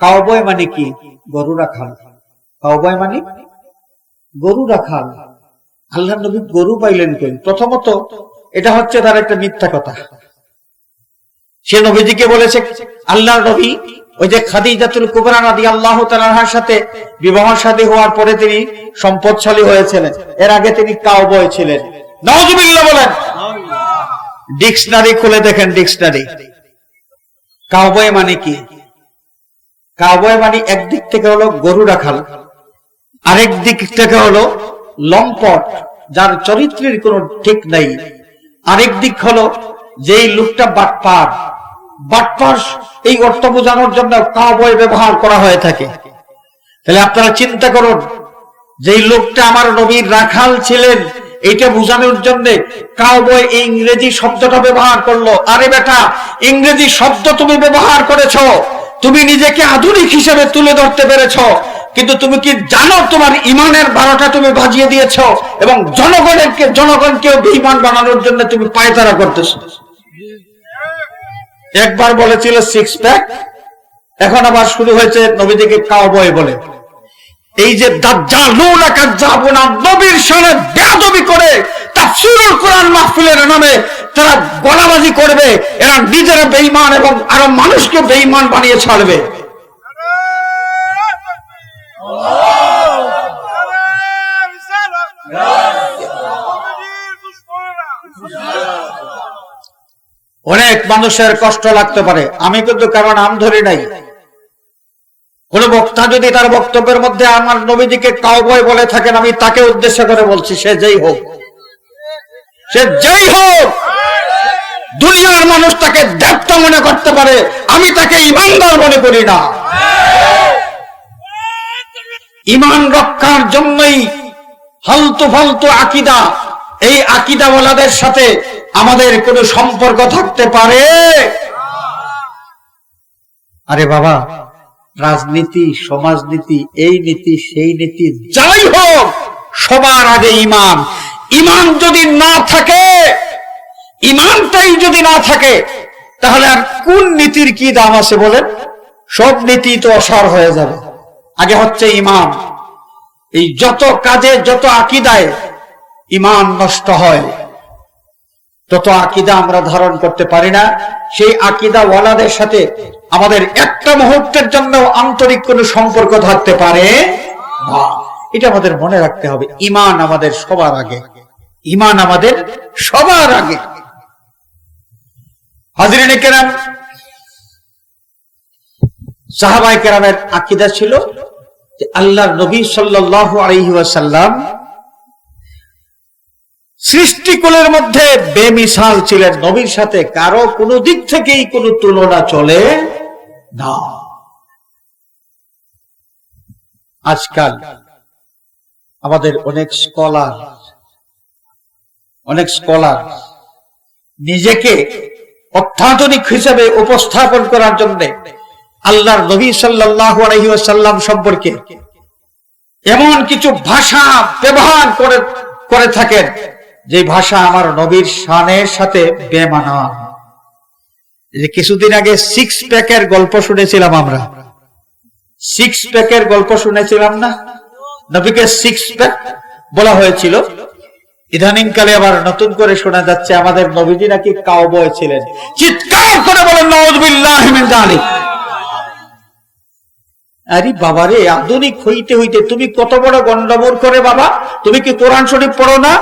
Cowboy মানে কি? গরু রাখাল কাউবয় মানে? গরু রাখাল আল্লাহ নবী গরু পাইলেন কই প্রথমত, এটা হচ্ছে তার একটা মিথ্যা কথা। সে নবীজিকে বলেছে, আল্লাহর নবী ওই যে খাদিজাতুল কুবরা নদী আল্লাহ তালাহার সাথে বিবাহ শাদী হওয়ার পরে তিনি সম্পদশালী হয়েছিলেন। এর আগে তিনি কাউবয় ছিলেন। নওয়াজুবিল্লাহ বলেন। ডিকশনারি খুলে দেখেন ডিকশনারি কাউবয় মানে কি? কাউবয় মানে একদিক থেকে হলো গরু রাখাল, আরেক দিক থেকে হলো লম্পট, যার চরিত্রের কোনো ঠিক নাই। আরেক দিক হলো যেই লোকটা বাটপার। বাটপার এই অর্থ বোঝানোর জন্য কাউবয় ব্যবহার করা হয়ে থাকে। তাহলে আপনারা চিন্তা করুন, যেই লোকটা আমার নবীর রাখাল ছিলেন এটা বোঝানোর জন্য কাউবয় এই ইংরেজি শব্দটা ব্যবহার করল। আরে বেটা, ইংরেজি শব্দ তুমি ব্যবহার করেছ। তুমি নিজেকে আধুনিক হিসেবে তুলে ধরতে পেরেছ, কিন্তু তুমি কি জানো তোমার ইমানের বারোটা তুমি বাজিয়ে দিয়েছ এবং জনগণেরকে জনগণকেও বেঈমান বানানোর জন্য তুমি পায়তারা করতেছো? একবার বলেছিল সিক্স প্যাক এখন আবার শুরু হয়েছে নবীদিকে কাউবয় বলে। এই যে নবীর সামনে বেয়াদবি করে তাফসীরুল কোরআন মাহফিলের নামে তারা গলাবাজি করবে, এরা নিজেরা বেঈমান এবং আরও মানুষকে বেঈমান বানিয়ে ছাড়বে। অনেক মানুষের কষ্ট লাগতে পারে, আমি কিন্তু কারও নাম ধরি নাই। কোন বক্তা যদি তার বক্তব্যের মধ্যে আমার নবীজিকে কাউবয় বলে থাকেন, আমি তাকে উদ্দেশ্য করে বলছি, সে যেই হোক। সে যেই হোক! দুনিয়ার মানুষ তাকে দেবতা মনে করতে পারে, আমি তাকে ইমানদার মনে করি না। ইমান রক্ষার জন্যই ফালতু ফালতু আকিদা, এই আকিদাওয়ালাদের সাথে আমাদের কোনো সম্পর্ক থাকতে পারে। আরে বাবা, রাজনীতি, সমাজনীতি, এই নীতি, সেই নীতি, যাই হোক, সবার আগে ইমান। ইমান যদি না থাকে ইমানটাই যদি না থাকে, তাহলে আর কোন নীতির কি দাম আছে বলেন? সব নীতি তো অসার হয়ে যাবে। আগে হচ্ছে ইমান। এই যত কাজে, যত আকিদায় ইমান নষ্ট হয়, তত আকিদা আমরা ধারণ করতে পারি না। সেই আকিদা ওয়ালাদের সাথে আমাদের একটা মুহূর্তের জন্য আন্তরিক কোন সম্পর্ক থাকতে পারে না। এটা আমাদের মনে রাখতে হবে। ইমান আমাদের সবার আগে। ইমান আমাদের সবার আগে। হাজিরিনে সাহাবাই কেরামের আকিদা ছিল যে আল্লাহ নবী সৃষ্টিকুলের মধ্যে বেমিসাল ছিলেন। নবীর সাথে কারও কোনো দিক থেকেই কোনো তুলনা চলে না। আজকাল আমাদের অনেক স্কলার অনেক স্কলার নিজেকে অত্যাধুনিক হিসেবে উপস্থাপন করার জন্য আল্লাহর নবী সাল্লাহ আলহিসাল্লাম সম্পর্কে এমন কিছু ভাষা ব্যবহার করে করে থাকেন, যে ভাষা আমার নবীর শানের সাথে বেমানা। যে কিছুদিন আগে সিক্স প্যাকের গল্প শুনেছিলাম আমরা। সিক্স প্যাকের গল্প শুনেছিলাম না? নবীকে সিক্স প্যাক বলা হয়েছিল। ইদানিং কালে আবার নতুন করে শোনা যাচ্ছে আমাদের নবীজি নাকি কাউবয় ছিলেন। চিৎকার করে বলেন যালিক। আরে বাবারে, আধুনিক হইতে হইতে তুমি কত বড় গন্ডমূর করে বাবা। তুমি কি কোরআন শরীফ পড়ো না?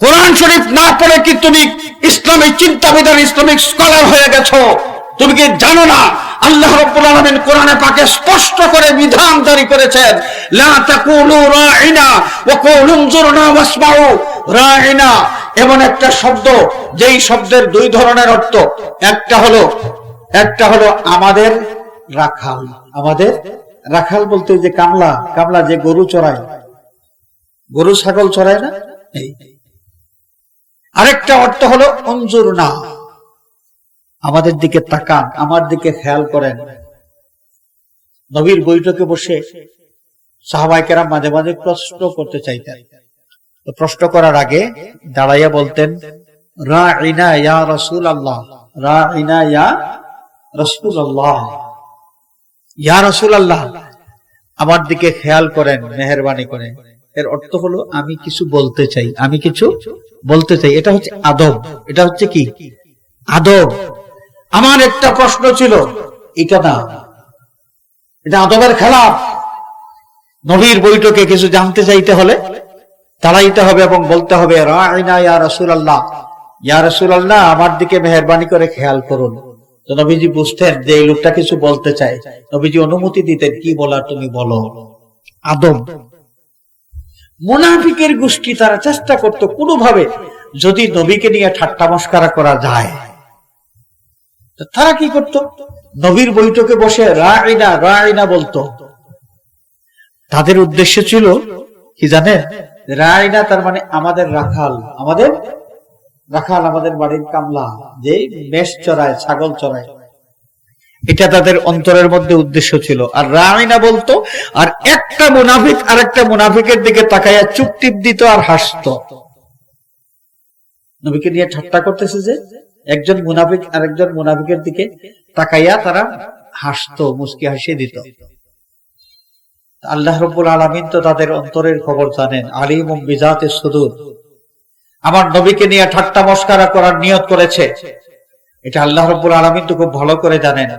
কোরআন শরীফ না পড়ে কি তুমি ইসলামিক চিন্তাবিদার ইসলামিক স্কলার হয়ে গেছো? তুমি কি জানো না? আল্লাহ রাব্বুল আলামিন কোরআনে পাকে স্পষ্ট করে বিধান জারি করেছেন, লা তাকুলু রাইনা ওয়া কুলু উনজুরনা ওয়াসমাউ। রাইনা এমন একটা শব্দ, যেই শব্দের দুই ধরনের অর্থ। একটা হলো একটা হলো আমাদের রাখাল। আমাদের রাখাল বলতে যে কামলা কামলা যে গরু চড়ায়। গরু, ছাগল চড়ায় না? আরেকটা অর্থ হলো অঞ্জুর না আমাদের দিকে তাকান, আমার দিকে খেয়াল করেন। নবীর বৈঠকে বসে সাহাবাইকেরা মাঝে মাঝে প্রশ্ন করতে চাইতেন। প্রশ্ন করার আগে দাঁড়াইয়া বলতেন রা ইনা ইয়া রসুল আল্লাহ রা ইনা ইয়া রসুল আল্লাহ ইয়া রসুল আল্লাহ আমার দিকে খেয়াল করেন, মেহরবানি করেন। এর অর্থ হলো, আমি কিছু বলতে চাই, আমি কিছু বলতে চাই। এটা হচ্ছে আদব। এটা হচ্ছে কি? আদব। আমার একটা প্রশ্ন ছিল, এটা না, এটা আদবের খেলাফ। নবীর বৈঠকে কিছু জানতে চাইতে হলে দাঁড়াইতে হবে এবং বলতে হবে রায়না ইয়া রসুল আল্লাহ ইয়া রসুল আল্লাহ আমার দিকে মেহরবানি করে খেয়াল করুন। তো নবীজি বুঝতেন যে এই লোকটা কিছু বলতে চায়। নবীজি অনুমতি দিতেন, কি বলার তুমি বলো। আদম মুনাফিকের গোষ্ঠী তারা চেষ্টা করত কোনোভাবে যদি নবীকে নিয়ে ঠাট্টা মস্কারা করা যায়। তারা কি করত? নবীর বৈঠকে বসে রায়না রায়না বলতো। তাদের উদ্দেশ্য ছিল, কি জানেন রায়না তার মানে আমাদের রাখাল আমাদের রাখাল আমাদের বাড়ির কামলা যে মেষ চড়ায়, ছাগল চড়ায়। এটা তাদের অন্তরের মধ্যে উদ্দেশ্য ছিল। আর রামিনা বলতো, আর একটা মুনাফিক আর একটা মুনাফিকের দিকে তাকাইয়া টিপ দিত আর হাসতো। নবীকে নিয়ে ঠাট্টা করতেছে যে একজন মুনাফিক আর একজন মুনাফিকের দিকে তাকাইয়া তারা হাসতো মুসকি হাসিয়ে দিত। আল্লাহ রব্বুল আলমিন তো তাদের অন্তরের খবর জানেন আলিম বিজাতে সুদূর। আমার নবীকে নিয়ে ঠাট্টা মস্কারা করার নিয়ত করেছে। এটা আল্লাহ রব্বুল আলমিন তো খুব ভালো করে জানেন।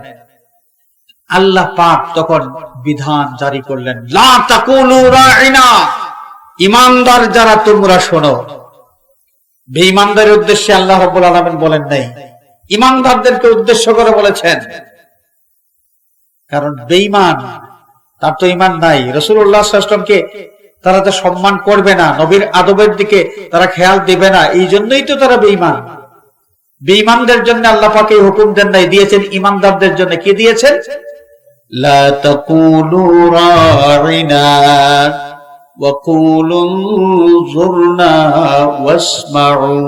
আল্লাহ পাক তখন বিধান জারি করলেন ইমানদার যারা তোমরা শোনো। বেঈমানদারের উদ্দেশ্যে আল্লাহ রব্বুল আলমিন বলেন নাই। ইমানদারদেরকে উদ্দেশ্য করে বলেছেন। কারণ বেঈমান, তার তো ইমান নাই। রসুল্লাহামকে তারা তো সম্মান করবে না, নবীর আদবের দিকে তারা খেয়াল দিবে না এই জন্যই তো তারা বেঈমান। বেঈমানদের জন্য আল্লাহ পাকে হুকুম দেন নাই, দিয়েছেন ইমানদারদের জন্য। কি দিয়েছেন? লা তাকুলু রাইনা। وقولوا انظرنا واسمعوا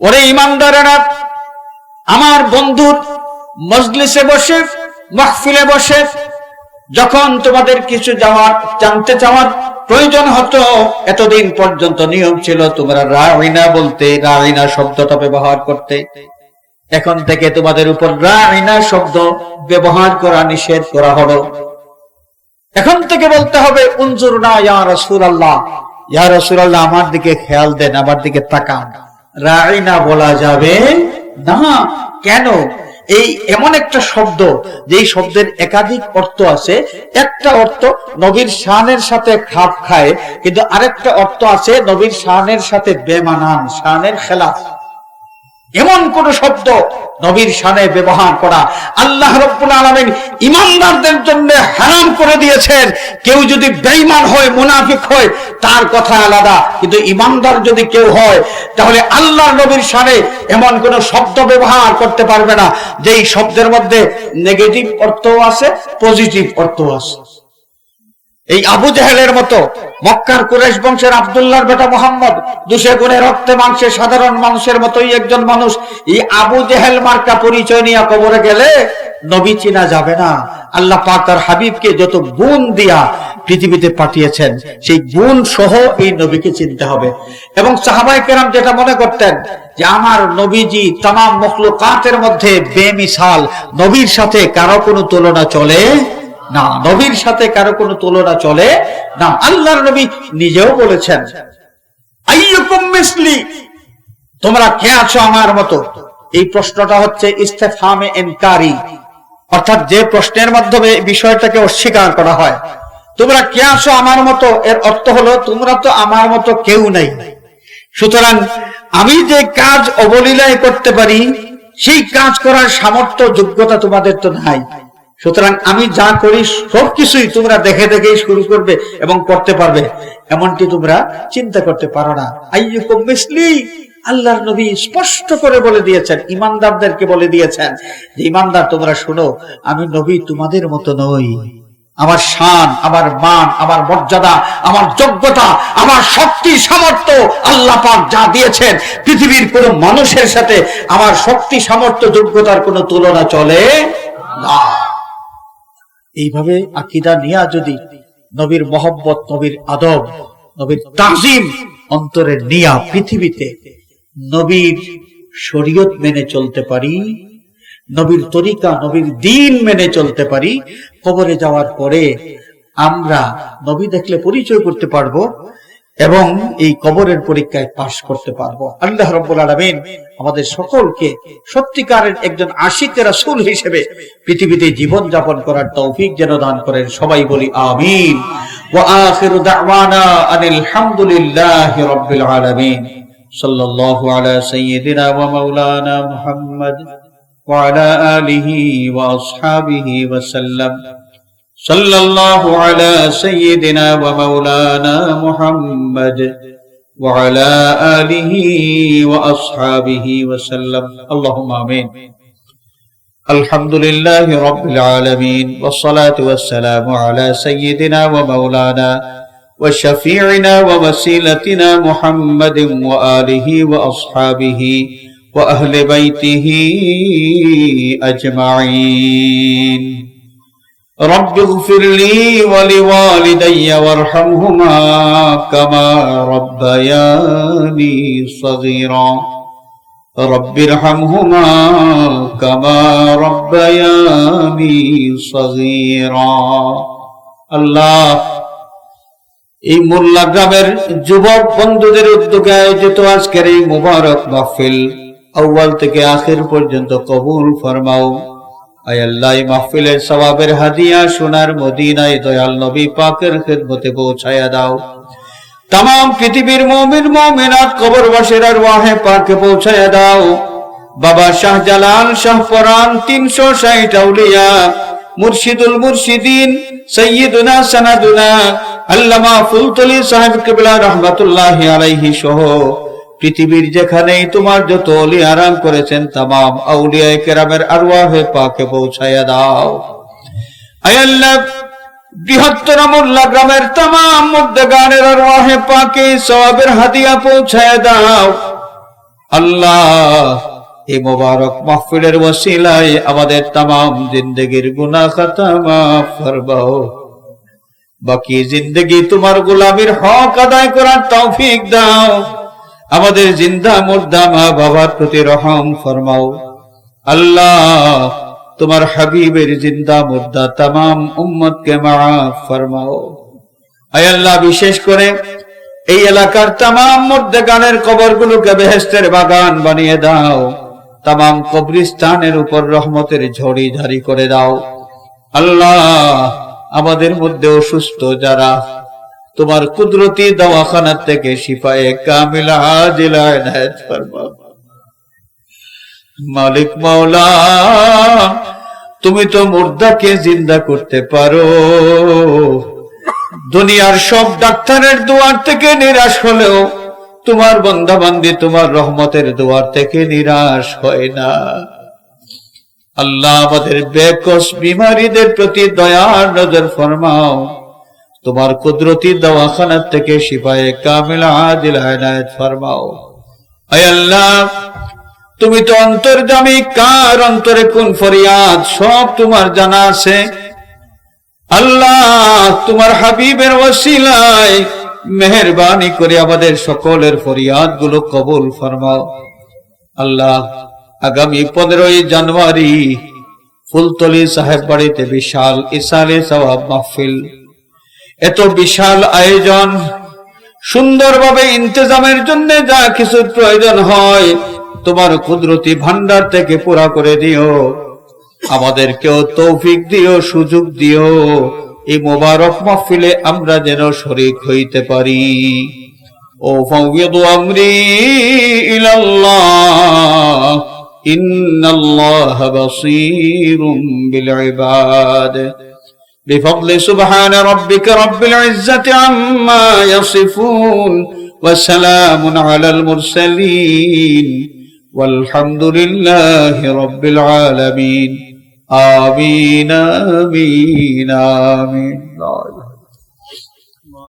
ওরে ইমানদারেরা আমার বন্ধুর মজলিসে বসে মাহফিলে বসে যখন তোমাদের কিছু যাওয়ার জানতে চাওয়ার প্রয়োজন হতো এতদিন পর্যন্ত নিয়ম ছিল তোমরা রাইনা বলতে রাইনা শব্দটা ব্যবহার করতে এখন থেকে তোমাদের উপর রাইনা শব্দ ব্যবহার করা নিষেধ করা হলো এখন থেকে বলতে হবে, উনজুর না ইয়া রসুল আল্লাহ ইয়া রসুল আল্লাহ আমার দিকে খেয়াল দেন, আমার দিকে তাকান। রাইনা বলা যাবে না। কেন? এই এমন একটা শব্দ, যেই শব্দের একাধিক অর্থ আছে। একটা অর্থ নবীর শানের সাথে খাপ খায়, কিন্তু আরেকটা অর্থ আছে নবীর শানের সাথে বেমানান, শানের খেলাফ। এমন কোন শব্দ নবীর শানে ব্যবহার করা আল্লাহ রব্বুল আলমিন ইমানদারদের জন্য হারাম করে দিয়েছেন। কেউ যদি বেঈমান হয়, মুনাফিক হয়, তার কথা আলাদা। কিন্তু ইমানদার যদি কেউ হয়, তাহলে আল্লাহ নবীর শানে এমন কোন শব্দ ব্যবহার করতে পারবে না। যেই শব্দের মধ্যে নেগেটিভ অর্থ আছে পজিটিভ অর্থ আছে। এই আবু জাহেলের মতো মক্কার কুরেশ বংশের আবদুল্লাহর বেটা মোহাম্মদ দুশে গুণে রক্তে মাংসে সাধারণ মানুষের মতোই একজন মানুষ, এই আবু জেহেল মার্কা পরিচয় নিয়ে কবরে গেলে নবী চিনা যাবে না। আল্লাহ পাক তার হাবিবকে যত গুণ দিয়া পৃথিবীতে পাঠিয়েছেন, সেই গুণ সহ এই নবীকে চিনতে হবে। এবং সাহাবাই কেরাম যেটা মনে করতেন যে, আমার নবীজি তাম মখলুকাতের মধ্যে বেমিসাল, নবীর সাথে কারও কোনো তুলনা চলে না, নবীর সাথে কারও কোনো তুলনা চলে না, আল্লাহর নবী নিজেও বলেছেন তোমরা কে আছো আমার মতো? এই প্রশ্নটা হচ্ছে ইস্তেফামে এনকারি, অর্থাৎ যে প্রশ্নের মাধ্যমে বিষয়টাকে অস্বীকার করা হয়। তোমরা কে আছো আমার মতো? এর অর্থ হলো, তোমরা তো আমার মতো কেউ নাই। সুতরাং আমি যে কাজ অবলীলায় করতে পারি, সেই কাজ করার সামর্থ্য, যোগ্যতা তোমাদের তো নাই। সুতরাং আমি যা করি, সবকিছুই তোমরা দেখে দেখেই শুরু করবে এবং করতে পারবে। এমনটি তোমরা চিন্তা করতে পারো না। আইয়ুকুম মিসলি, আল্লাহর নবী স্পষ্ট করে বলে দিয়েছেন, ইমানদারদেরকে বলে দিয়েছেন যে, ইমানদার তোমরা শোনো, আমি নবী তোমাদের মতো নই। আমার শান, আমার মান, আমার মর্যাদা, আমার যোগ্যতা, আমার শক্তি, সামর্থ্য আল্লাহ পাক যা দিয়েছেন, পৃথিবীর কোন মানুষের সাথে আমার শক্তি, সামর্থ্য, যোগ্যতার কোনো তুলনা চলে না। এইভাবে আকিদা নিয়া যদি নবীর মহব্বত, নবীর আদব, নবীর তাজিম অন্তরে নিয়া পৃথিবীতে নবীর শরীয়ত মেনে চলতে পারি, নবীর তরিকা, নবীর দিন মেনে চলতে পারি, কবরে যাওয়ার পরে আমরা নবী দেখলে পরিচয় করতে পারব এবং এই কবরের পরীক্ষায় পাশ করতে পারব। আল্লাহ রব্বুল আলমিন আমাদের সকলকে সত্যিকারের একজন আশিক রাসূল হিসেবে পৃথিবীতে জীবন যাপন করার তৌফিক যেন দান করেন। সবাই বলি আমিন। ওয়া দাওয়ানা আনিল হামদুলিল্লাহি আলামিন। সাল্লাল্লাহু আলা সাইয়্যিদিনা ওয়া মাওলানা মুহাম্মদ ওয়া আলা আলিহি ওয়া আসহাবিহি ওয়া সাল্লাম। صلى الله على سيدنا ومولانا محمد وعلى آله وأصحابه وسلم. اللهم آمين. الحمد لله رب العالمين والصلاة والسلام على سيدنا ومولانا وشفيعنا ووسيلتنا محمد وآله وأصحابه وأهل بيته أجمعين. رب اغفر لي ولوالدي وارحمهما كما ربياني صغيرا رب ارحمهما كما ربياني صغيرا الله এই মোল্লা গ্রামের যুবক বন্ধুদের উদ্যোগে আয়োজিত আজকের এই মুবারক মাহফিল আউ্বাল থেকে আখের পর্যন্ত কবুল ফরমাও আয় আল্লাহ মাহফিলের সওয়াবের হাদিয়া সোনার মদিনায় দয়াল নবী পাকের খেদমতে পৌঁছায়া দাও। তাম পৃথিবীর মমিন আর ওয়াহে পাকে পৌঁছায়া দাও। বাবা তিনশো ষাট আউলিয়া, মুর্শিদুল মুর্শিদিন, সৈয়দুনা সানাদুনা, আল্লামা ফুলতলি সাহেব কিবলা রহমাতুল্লাহ আলাইহি সহ। পৃথিবীর যেখানেই তোমার যত অলি আরাম করেছেন তাম আউলিয়া কেরামের আরওয়াহে পাকে পৌঁছাইয়া দাও। আয়াল্লাহ, বৃহত্তর মোল্লা গ্রামের তাম মধ্যে গানের পাকে পৌঁছাইয়া দাও। আল্লাহ এই মোবারক মাহফিলের ওসিলায় আমাদের তাম জিন্দগির গুনাহ খাতা মাফ বাকি জিন্দগি তোমার গোলামির হক আদায় করার তৌফিক দাও। আমাদের জিন্দা মুর্দা মা বাবার প্রতি রহম ফরমাও। আল্লাহ, তোমার হাবিবের জিন্দা মুর্দা তাম উম্মত কে মাফ ফরমাও। আয় আল্লাহ, বিশেষ করে এই এলাকার তাম মধ্যে গানের কবর গুলোকে বেহেস্তের বাগান বানিয়ে দাও। তাম কবরিস্তানের উপর রহমতের ঝড়ি ঝারি করে দাও। আল্লাহ, আমাদের মধ্যে অসুস্থ যারা তোমার কুদরতি দওয়াখানার থেকে শিফায়ে কামিলা ফরমাও। মালিক মাওলা, তুমি তো মুর্দাকে জিন্দা করতে পারো। দুনিয়ার সব ডাক্তারের দুয়ার থেকে নিরাশ হলেও তোমার বন্দাবান্দি, তোমার রহমতের দুয়ার থেকে নিরাশ হয় না। আল্লাহ আমাদের বেকস বিমারীদের প্রতি দয়ার নজর ফরমাও। তোমার কুদরতি দওয়াখানার থেকে শিফায়ে কামিলা আদিল আয়নায়ত ফরমাও। আল্লাহ, তুমি তো অন্তর্জামী কার অন্তরে কোন ফরিয়াদ? সব তোমার জানা আছে। আল্লাহ, তোমার হাবিবের ওসিলায় মেহরবানি করে আমাদের সকলের ফরিয়াদগুলো কবুল ফরমাও। আল্লাহ, আগামী পনেরোই জানুয়ারি ফুলতলি সাহেব বাড়িতে বিশাল ইসালে সওয়াব মাহফিল এত বিশাল আয়োজন। সুন্দরভাবে ইন্তজামের জন্য যা কিছু প্রয়োজন হয়, তোমার কুদরতি ভান্ডার থেকে পুরা করে দিও। আমাদেরকেও তৌফিক দিও, সুযোগ দিও। এই মোবারক মাহফিলে আমরা যেন শরিক হইতে পারি। ও আমরি ইলাল্লাহ, ইন্নাল্লাহা বাসীরুম বিল ইবাদ। بفضل سبحان ربك رب العزة عما يصفون وسلام على المرسلين والحمد لله رب العالمين. آمين آمين آمين.